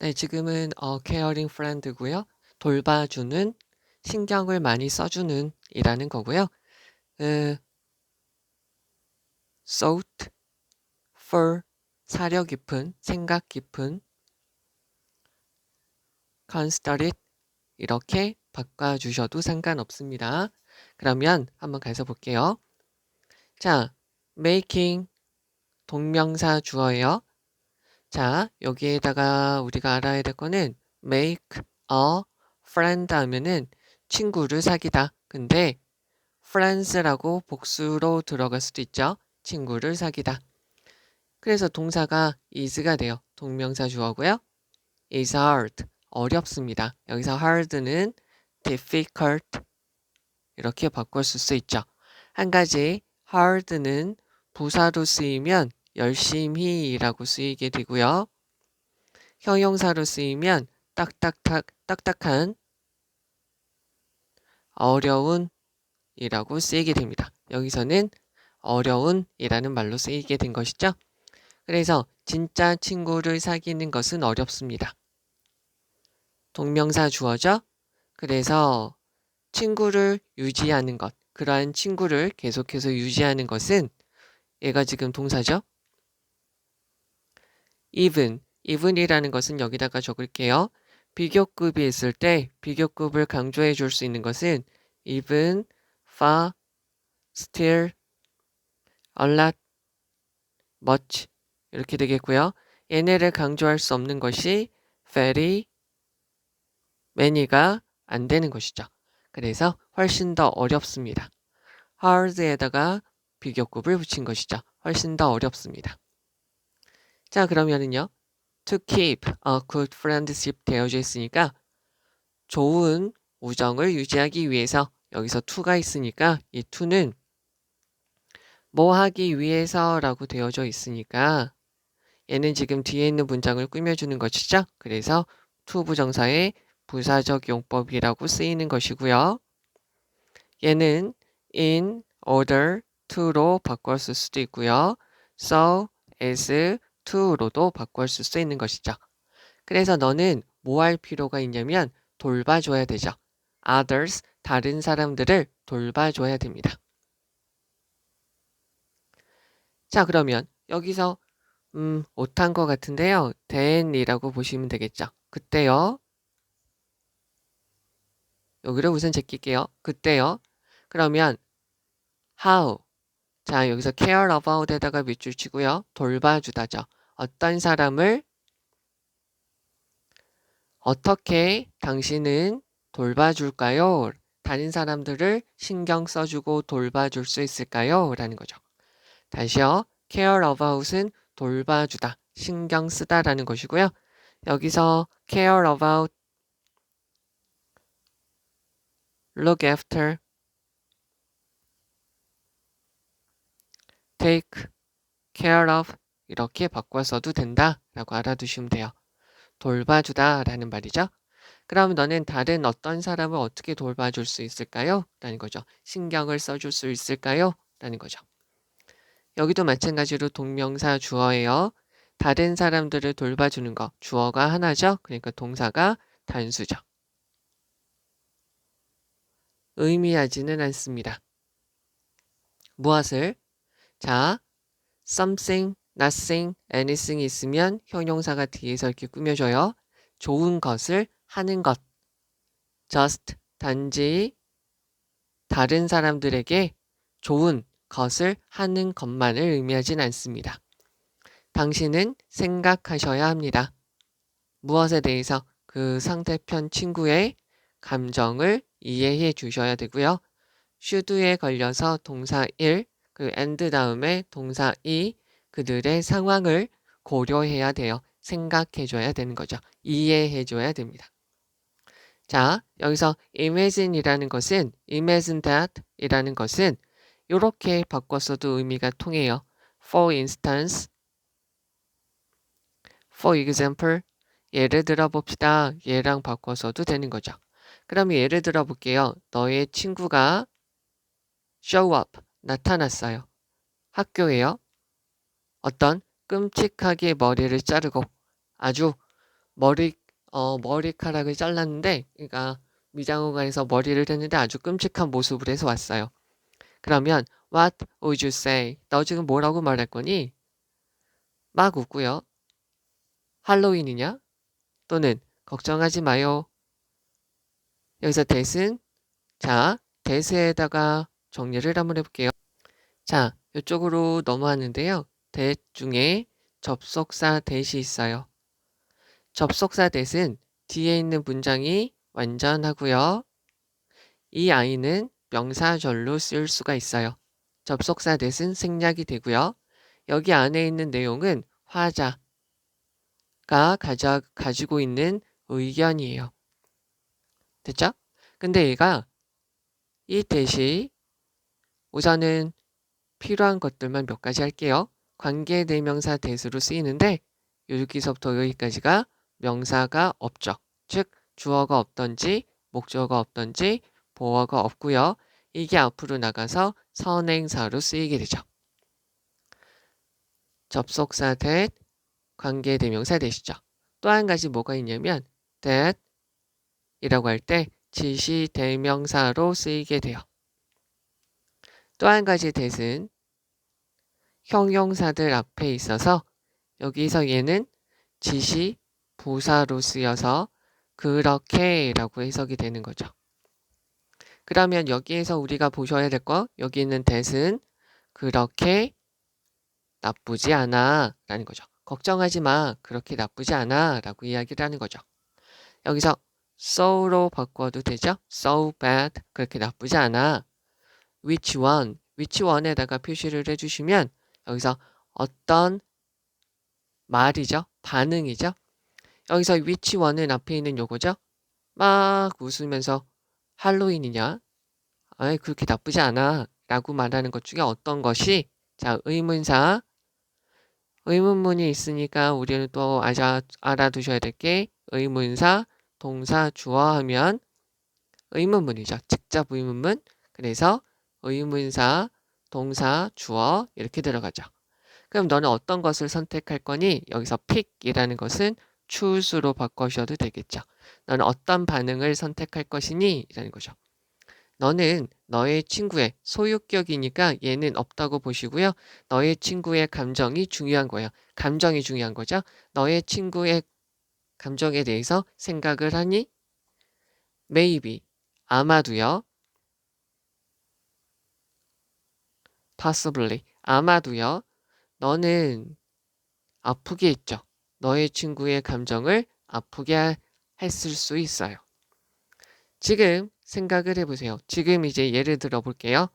네, 지금은 어, caring friend고요. 돌봐주는, 신경을 많이 써주는 이라는 거고요. 그, thought, for, 사려 깊은, 생각 깊은, considerate 이렇게 바꿔주셔도 상관없습니다. 그러면 한번 가서 볼게요. 자, making 동명사 주어예요. 자, 여기에다가 우리가 알아야 될 거는 make a friend 하면은 친구를 사귀다. 근데 friends라고 복수로 들어갈 수도 있죠. 친구를 사귀다. 그래서 동사가 is가 돼요. 동명사 주어고요. is hard. 어렵습니다. 여기서 hard는 difficult 이렇게 바꿀 수 있죠. 한 가지 hard는 부사로 쓰이면 열심히라고 쓰이게 되고요. 형용사로 쓰이면 딱딱딱 딱딱한 어려운이라고 쓰이게 됩니다. 여기서는 어려운이라는 말로 쓰이게 된 것이죠. 그래서 진짜 친구를 사귀는 것은 어렵습니다. 동명사 주어죠. 그래서 친구를 유지하는 것, 그러한 친구를 계속해서 유지하는 것은 얘가 지금 동사죠. Even, even이라는 것은 여기다가 적을게요. 비교급이 있을 때 비교급을 강조해 줄 수 있는 것은 even, far, still, a lot, much 이렇게 되겠고요. 얘네를 강조할 수 없는 것이 very, many가 안 되는 것이죠. 그래서 훨씬 더 어렵습니다. hard에다가 비교급을 붙인 것이죠. 훨씬 더 어렵습니다. 자, 그러면은요. to keep a good friendship 되어져 있으니까 좋은 우정을 유지하기 위해서 여기서 to가 있으니까 이 to는 뭐 하기 위해서라고 되어져 있으니까 얘는 지금 뒤에 있는 문장을 꾸며주는 것이죠. 그래서 to 부정사의 부사적 용법이라고 쓰이는 것이고요. 얘는 in order to로 바꿨을 수도 있고요. so, as, to로도 바꿨을 수 있는 것이죠. 그래서 너는 뭐 할 필요가 있냐면 돌봐줘야 되죠. others, 다른 사람들을 돌봐줘야 됩니다. 자, 그러면 여기서 음, 못한 것 같은데요. then이라고 보시면 되겠죠. 그때요. 여기를 우선 제낄게요. 그때요. 그러면 how 자 여기서 care about에다가 밑줄 치고요. 돌봐주다죠. 어떤 사람을 어떻게 당신은 돌봐줄까요? 다른 사람들을 신경 써주고 돌봐줄 수 있을까요? 라는 거죠. 다시요. care about은 돌봐주다, 신경 쓰다라는 것이고요. 여기서 care about look after, take care of 이렇게 바꿔서도 된다라고 알아두시면 돼요. 돌봐주다 라는 말이죠. 그럼 너는 다른 어떤 사람을 어떻게 돌봐줄 수 있을까요? 라는 거죠. 신경을 써줄 수 있을까요? 라는 거죠. 여기도 마찬가지로 동명사 주어예요. 다른 사람들을 돌봐주는 거 주어가 하나죠. 그러니까 동사가 단수죠. 의미하지는 않습니다. 무엇을? 자, something, nothing, anything 있으면 형용사가 뒤에서 이렇게 꾸며줘요. 좋은 것을 하는 것. just, 단지 다른 사람들에게 좋은 것을 하는 것만을 의미하진 않습니다. 당신은 생각하셔야 합니다. 무엇에 대해서 그 상대편 친구의 감정을 이해해 주셔야 되고요. should에 걸려서 동사 1, 그 and 다음에 동사 2, 그들의 상황을 고려해야 돼요. 생각해 줘야 되는 거죠. 이해해 줘야 됩니다. 자, 여기서 imagine이라는 것은 imagine that 이라는 것은 이렇게 바꿨어도 의미가 통해요. For instance, for example, 예를 들어 봅시다. 얘랑 바꿔서도 되는 거죠. 그럼 예를 들어 볼게요. 너의 친구가 show up, 나타났어요. 학교에요. 어떤 끔찍하게 머리를 자르고 아주 머리 어, 머리카락을 잘랐는데 그러니까 미장원관에서 머리를 했는데 아주 끔찍한 모습을 해서 왔어요. 그러면 What would you say? 너 지금 뭐라고 말할 거니? 막 웃고요. 할로윈이냐? 또는 걱정하지 마요. 여기서 대신 자 대세에다가 정리를 한번 해볼게요. 자 이쪽으로 넘어왔는데요. 대 중에 접속사 대시 있어요. 접속사 대신 뒤에 있는 문장이 완전하고요. 이 아이는 명사절로 쓸 수가 있어요. 접속사 대신 생략이 되고요. 여기 안에 있는 내용은 화자가 가져, 가지고 있는 의견이에요. 됐죠? 근데 얘가 이 대시 우선은 필요한 것들만 몇 가지 할게요. 관계대명사 대수로 쓰이는데 여기서부터 여기까지가 명사가 없죠. 즉 주어가 없던지 목적어가 없던지 보어가 없고요. 이게 앞으로 나가서 선행사로 쓰이게 되죠. 접속사 that, 관계대명사 되시죠. 또 한 가지 뭐가 있냐면 that 이라고 할 때 지시대명사로 쓰이게 돼요. 또 한 가지 that은 형용사들 앞에 있어서 여기서 얘는 지시 부사로 쓰여서 그렇게 라고 해석이 되는 거죠. 그러면 여기에서 우리가 보셔야 될 거 여기 있는 that은 그렇게 나쁘지 않아 라는 거죠. 걱정하지 마 그렇게 나쁘지 않아 라고 이야기를 하는 거죠. 여기서 so로 바꿔도 되죠? so bad 그렇게 나쁘지 않아 which one which one에다가 표시를 해주시면 여기서 어떤 말이죠? 반응이죠? 여기서 which one은 앞에 있는 요거죠? 막 웃으면서 할로윈이냐? 아이 그렇게 나쁘지 않아 라고 말하는 것 중에 어떤 것이 자 의문사 의문문이 있으니까 우리는 또 아자, 알아두셔야 될 게 의문사 동사 주어 하면 의문문이죠. 직접 의문문 그래서 의문사 동사 주어 이렇게 들어가죠. 그럼 너는 어떤 것을 선택할 거니? 여기서 pick이라는 것은 choose로 바꿔주셔도 되겠죠. 너는 어떤 반응을 선택할 것이니? 라는 거죠. 너는 너의 친구의 소유격이니까 얘는 없다고 보시고요. 너의 친구의 감정이 중요한 거예요. 감정이 중요한 거죠. 너의 친구의 감정에 대해서 생각을 하니? maybe, 아마도요. Possibly, 아마도요. 너는 아프게 했죠. 너의 친구의 감정을 아프게 했을 수 있어요. 지금 생각을 해보세요. 지금 이제 예를 들어 볼게요.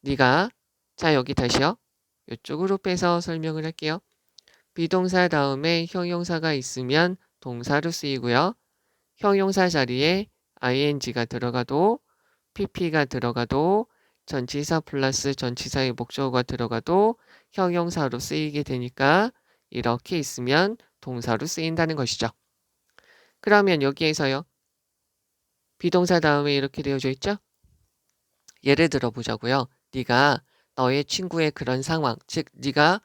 네가 자 여기 다시요. 이쪽으로 빼서 설명을 할게요. 비동사 다음에 형용사가 있으면 동사로 쓰이고요. 형용사 자리에 ing가 들어가도 pp가 들어가도 전치사 플러스 전치사의 목적어가 들어가도 형용사로 쓰이게 되니까 이렇게 있으면 동사로 쓰인다는 것이죠. 그러면 여기에서요. 비동사 다음에 이렇게 되어져 있죠? 예를 들어 보자고요. 네가 너의 친구의 그런 상황, 즉 네가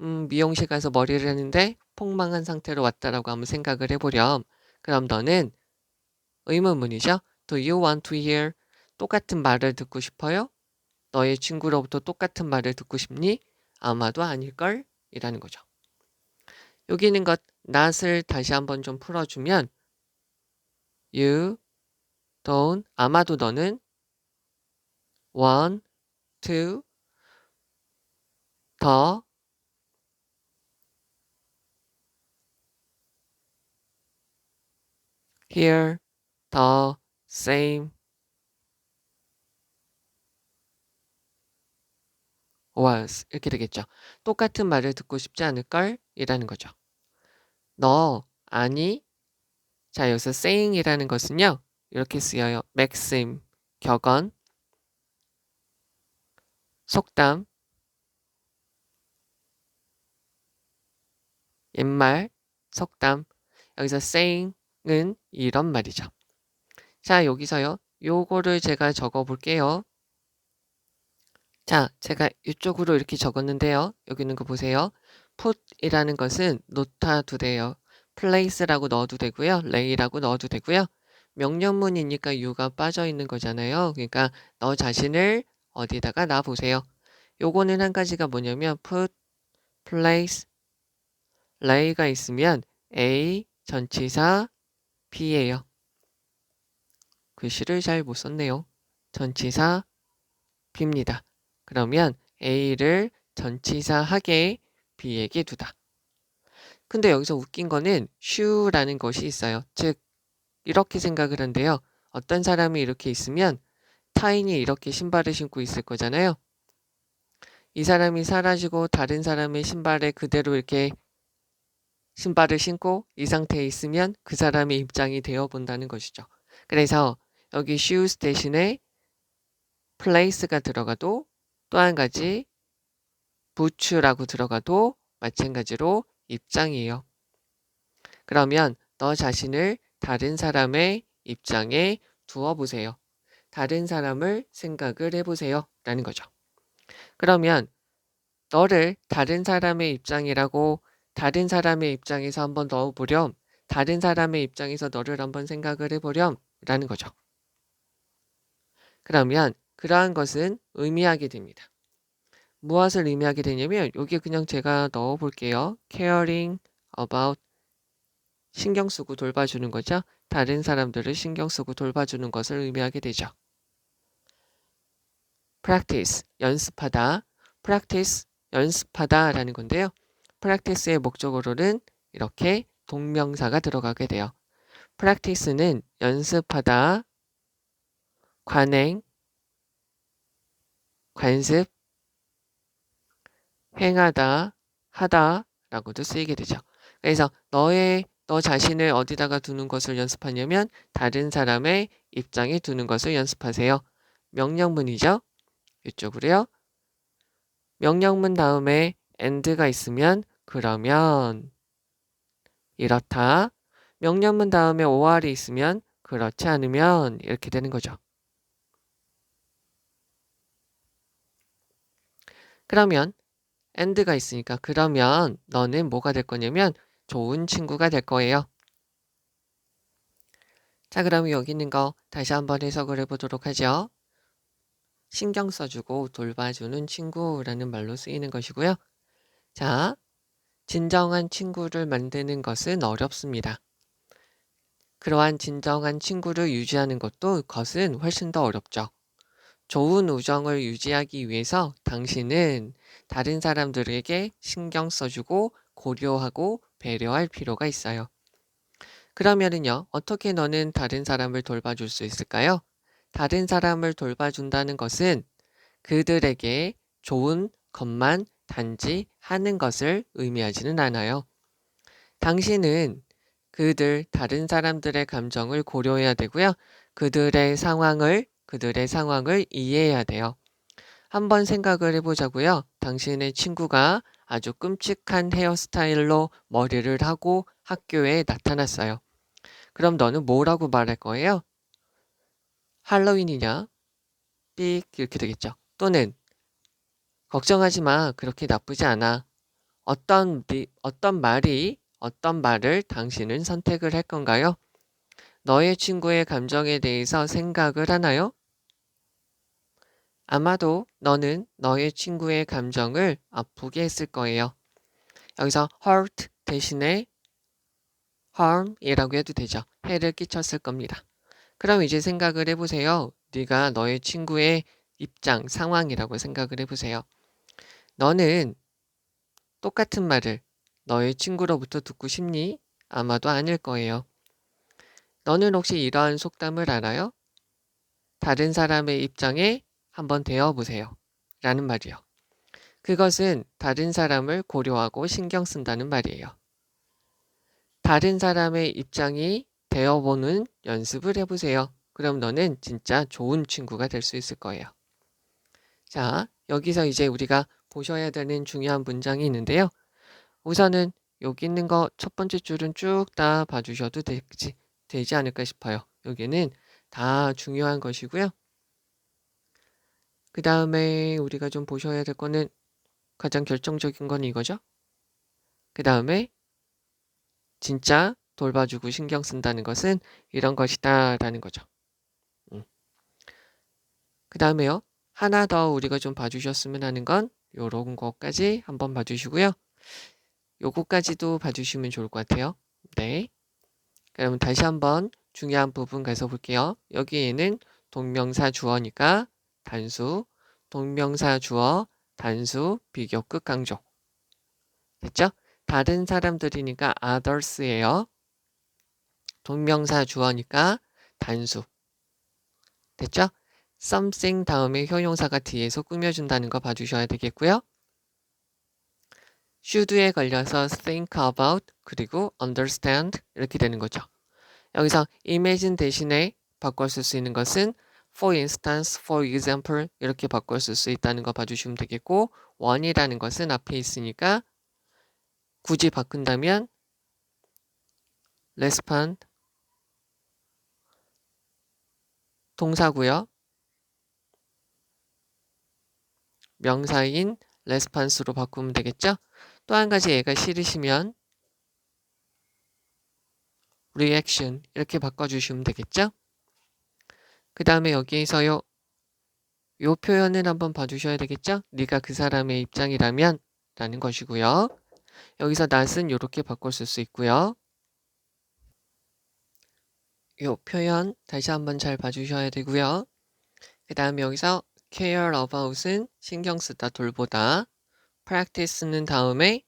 음, 미용실 가서 머리를 했는데 폭망한 상태로 왔다라고 한번 생각을 해보렴. 그럼 너는 의문문이죠. Do you want to hear? 똑같은 말을 듣고 싶어요? 너의 친구로부터 똑같은 말을 듣고 싶니? 아마도 아닐걸? 이라는 거죠. 여기 있는 것 not을 다시 한번 좀 풀어주면 you don't 아마도 너는 want to 더 hear the was 이렇게 되겠죠. 똑같은 말을 듣고 싶지 않을걸? 이라는 거죠. 너 아니 자 여기서 saying이라는 것은요 이렇게 쓰여요. maxim 격언 속담 옛말 속담 여기서 saying은 이런 말이죠. 자 여기서요 요거를 제가 적어 볼게요. 자 제가 이쪽으로 이렇게 적었는데요. 여기 있는 거 보세요. put이라는 것은 놓다 두래요. place라고 넣어도 되고요. lay라고 넣어도 되고요. 명령문이니까 you가 빠져 있는 거잖아요. 그러니까 너 자신을 어디다가 놔 보세요. 요거는 한 가지가 뭐냐면 put, place, lay가 있으면 A 전치사 B예요. 글씨를 잘 못 썼네요. 전치사 B입니다. 그러면 A를 전치사 하게 B에게 두다. 근데 여기서 웃긴 거는 shoe라는 것이 있어요. 즉 이렇게 생각을 한대요. 어떤 사람이 이렇게 있으면 타인이 이렇게 신발을 신고 있을 거잖아요. 이 사람이 사라지고 다른 사람의 신발에 그대로 이렇게 신발을 신고 이 상태에 있으면 그 사람의 입장이 되어 본다는 것이죠. 그래서 여기 shoes 대신에 place가 들어가도 또 한 가지 boots라고 들어가도 마찬가지로 입장이에요. 그러면 너 자신을 다른 사람의 입장에 두어 보세요. 다른 사람을 생각을 해보세요. 라는 거죠. 그러면 너를 다른 사람의 입장이라고 다른 사람의 입장에서 한번 넣어보렴. 다른 사람의 입장에서 너를 한번 생각을 해보렴. 라는 거죠. 그러면 그러한 것은 의미하게 됩니다. 무엇을 의미하게 되냐면 여기 그냥 제가 넣어 볼게요. caring about 신경 쓰고 돌봐주는 거죠. 다른 사람들을 신경 쓰고 돌봐주는 것을 의미하게 되죠. practice 연습하다 practice 연습하다 라는 건데요. practice의 목적어로는 이렇게 동명사가 들어가게 돼요. practice는 연습하다, 관행, 관습, 행하다, 하다 라고도 쓰이게 되죠. 그래서 너의 너 자신을 어디다가 두는 것을 연습하냐면 다른 사람의 입장에 두는 것을 연습하세요. 명령문이죠. 이쪽으로요. 명령문 다음에 and가 있으면 그러면 이렇다. 명령문 다음에 or이 있으면 그렇지 않으면 이렇게 되는 거죠. 그러면 and가 있으니까 그러면 너는 뭐가 될 거냐면 좋은 친구가 될 거예요. 자, 그럼 여기 있는 거 다시 한번 해석을 해보도록 하죠. 신경 써주고 돌봐주는 친구라는 말로 쓰이는 것이고요. 자, 진정한 친구를 만드는 것은 어렵습니다. 그러한 진정한 친구를 유지하는 것도 것은 훨씬 더 어렵죠. 좋은 우정을 유지하기 위해서 당신은 다른 사람들에게 신경 써주고 고려하고 배려할 필요가 있어요. 그러면은요, 어떻게 너는 다른 사람을 돌봐줄 수 있을까요? 다른 사람을 돌봐준다는 것은 그들에게 좋은 것만 단지 하는 것을 의미하지는 않아요. 당신은 그들, 다른 사람들의 감정을 고려해야 되고요. 그들의 상황을, 그들의 상황을 이해해야 돼요. 한번 생각을 해보자고요. 당신의 친구가 아주 끔찍한 헤어스타일로 머리를 하고 학교에 나타났어요. 그럼 너는 뭐라고 말할 거예요? 할로윈이냐? 삑 이렇게 되겠죠. 또는 걱정하지 마. 그렇게 나쁘지 않아. 어떤 미, 어떤 말이 어떤 말을 당신은 선택을 할 건가요? 너의 친구의 감정에 대해서 생각을 하나요? 아마도 너는 너의 친구의 감정을 아프게 했을 거예요. 여기서 hurt 대신에 harm이라고 해도 되죠. 해를 끼쳤을 겁니다. 그럼 이제 생각을 해보세요. 네가 너의 친구의 입장, 상황이라고 생각을 해보세요. 너는 똑같은 말을 너의 친구로부터 듣고 싶니? 아마도 아닐 거예요. 너는 혹시 이러한 속담을 알아요? 다른 사람의 입장에 한번 되어 보세요. 라는 말이요. 그것은 다른 사람을 고려하고 신경 쓴다는 말이에요. 다른 사람의 입장이 되어보는 연습을 해보세요. 그럼 너는 진짜 좋은 친구가 될 수 있을 거예요. 자, 여기서 이제 우리가 보셔야 되는 중요한 문장이 있는데요. 우선은 여기 있는 거 첫 번째 줄은 쭉 다 봐주셔도 되지, 되지 않을까 싶어요. 여기는 다 중요한 것이고요. 그 다음에 우리가 좀 보셔야 될 거는 가장 결정적인 건 이거죠. 그 다음에 진짜 돌봐주고 신경 쓴다는 것은 이런 것이다 라는 거죠. 음. 그 다음에요. 하나 더 우리가 좀 봐주셨으면 하는 건 요런 것까지 한번 봐주시고요. 요거까지도 봐주시면 좋을 것 같아요. 네. 그러면 다시 한번 중요한 부분 가서 볼게요. 여기에는 동명사 주어니까 단수, 동명사 주어, 단수, 비교급 강조. 됐죠? 다른 사람들이니까 others예요. 동명사 주어니까 단수. 됐죠? something 다음에 효용사가 뒤에서 꾸며준다는 거 봐주셔야 되겠고요. should에 걸려서 think about 그리고 understand 이렇게 되는 거죠. 여기서 imagine 대신에 바꿔 쓸 수 있는 것은 for instance, for example 이렇게 바꿔 쓸 수 있다는 거 봐주시면 되겠고 원이라는 것은 앞에 있으니까 굳이 바꾼다면 respond 동사고요. 명사인 response로 바꾸면 되겠죠? 또 한 가지 얘가 싫으시면 reaction 이렇게 바꿔주시면 되겠죠? 그 다음에 여기에서 요. 요 표현을 한번 봐주셔야 되겠죠? 네가 그 사람의 입장이라면 라는 것이고요. 여기서 not은 이렇게 바꿔 쓸 수 있고요. 요 표현 다시 한번 잘 봐주셔야 되고요. 그 다음에 여기서 care about은 신경 쓰다 돌보다 practice는 다음에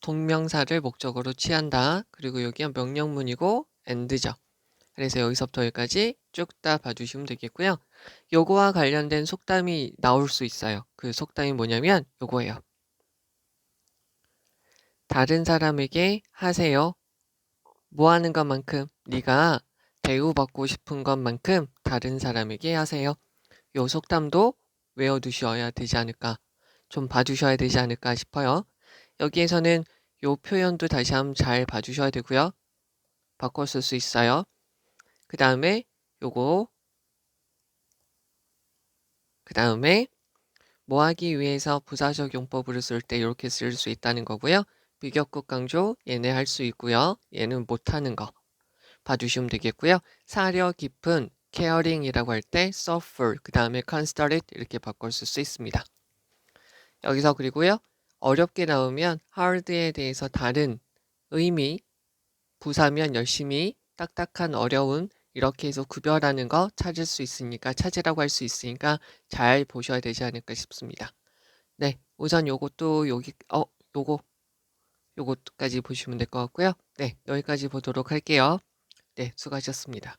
동명사를 목적으로 취한다. 그리고 여기가 명령문이고 and죠. 그래서 여기서부터 여기까지 쭉 다 봐주시면 되겠고요. 요거와 관련된 속담이 나올 수 있어요. 그 속담이 뭐냐면 요거예요. 다른 사람에게 하세요. 뭐 하는 것만큼 네가 대우받고 싶은 것만큼 다른 사람에게 하세요. 요 속담도 외워두셔야 되지 않을까 좀 봐주셔야 되지 않을까 싶어요. 여기에서는 요 표현도 다시 한번 잘 봐주셔야 되고요. 쓸수 있어요. 그 다음에 요거 그 다음에 뭐 하기 위해서 부사적 용법으로 쓸 때 이렇게 쓸 수 있다는 거고요. 비격국 강조 얘네 할 수 있고요. 얘는 못하는 거 봐주시면 되겠고요. 사려 깊은 caring이라고 할 때 suffer 그 다음에 considerate 이렇게 바꿔 쓸 수 있습니다. 여기서 그리고요. 어렵게 나오면 hard에 대해서 다른 의미 부사면 열심히 딱딱한 어려운 이렇게 해서 구별하는 거 찾을 수 있으니까 찾으라고 할 수 있으니까 잘 보셔야 되지 않을까 싶습니다. 네, 우선 요것도 여기 어 요거 요것까지 보시면 될 것 같고요. 네, 여기까지 보도록 할게요. 네, 수고하셨습니다.